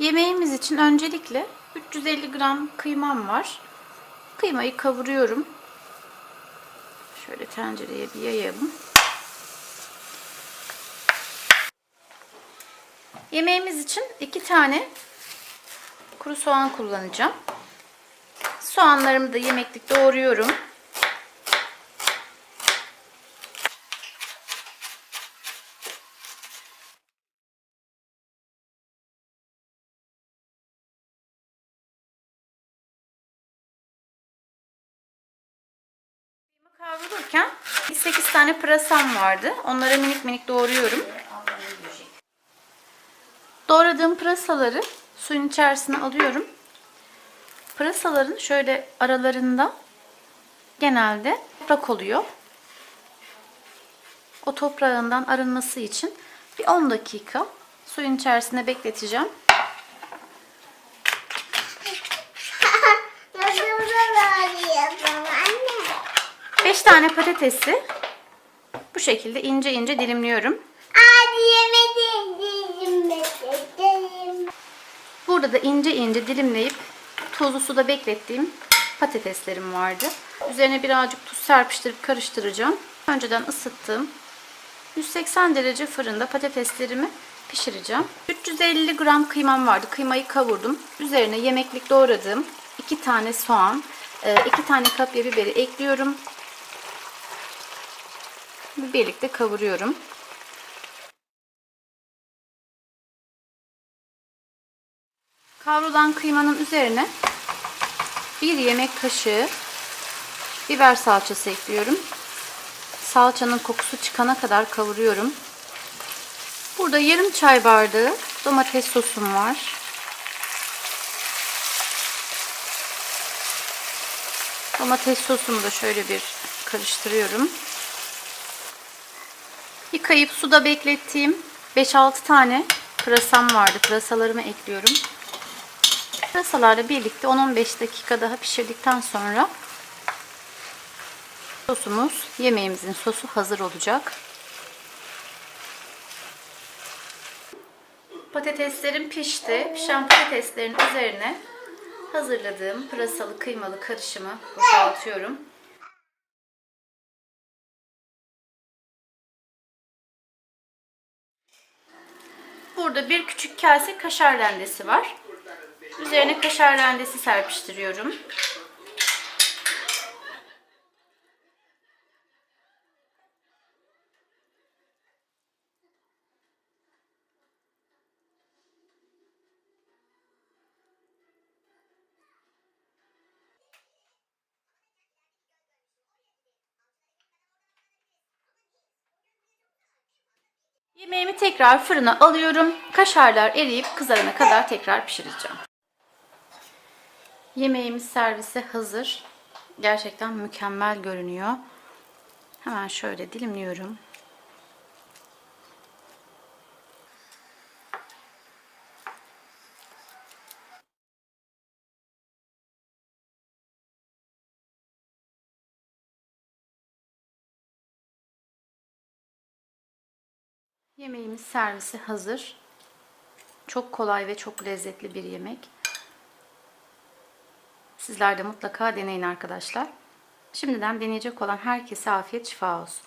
Yemeğimiz için öncelikle 350 gram kıymam var. Kıymayı kavuruyorum. Şöyle tencereye bir yayalım. Yemeğimiz için iki tane kuru soğan kullanacağım. Soğanlarımı da yemeklik doğruyorum. Kavrulurken 8 tane pırasam vardı. Onları minik minik doğruyorum. Doğradığım pırasaları suyun içerisine alıyorum. Pırasaların şöyle aralarında genelde toprak oluyor. O toprağından arınması için bir 10 dakika suyun içerisine bekleteceğim. 5 tane patatesi bu şekilde ince ince dilimliyorum. Hadi yemedim yemedim. Burada da ince ince dilimleyip tuzlu suda beklettiğim patateslerim vardı. Üzerine birazcık tuz serpiştirip karıştıracağım. Önceden ısıttığım 180 derece fırında patateslerimi pişireceğim. 350 gram kıymam vardı. Kıymayı kavurdum. Üzerine yemeklik doğradığım 2 tane soğan, 2 tane kapya biberi ekliyorum. Birlikte kavuruyorum. Kavrulan kıymanın üzerine bir yemek kaşığı biber salçası ekliyorum. Salçanın kokusu çıkana kadar kavuruyorum. Burada yarım çay bardağı domates sosum var. Domates sosumu da şöyle bir karıştırıyorum. Yıkayıp suda beklettiğim 5-6 tane pırasam vardı. Pırasalarımı ekliyorum. Pırasalarla birlikte 10-15 dakika daha pişirdikten sonra sosumuz, yemeğimizin sosu hazır olacak. Patateslerim pişti. Pişen patateslerin üzerine hazırladığım pırasalı kıymalı karışımı boşaltıyorum. Burada bir küçük kase kaşar rendesi var. Üzerine kaşar rendesi serpiştiriyorum. Yemeğimi tekrar fırına alıyorum. Kaşarlar eriyip kızarana kadar tekrar pişireceğim. Yemeğimiz servise hazır. Gerçekten mükemmel görünüyor. Hemen şöyle dilimliyorum. Yemeğimiz servise hazır. Çok kolay ve çok lezzetli bir yemek. Sizler de mutlaka deneyin arkadaşlar. Şimdiden deneyecek olan herkese afiyet şifa olsun.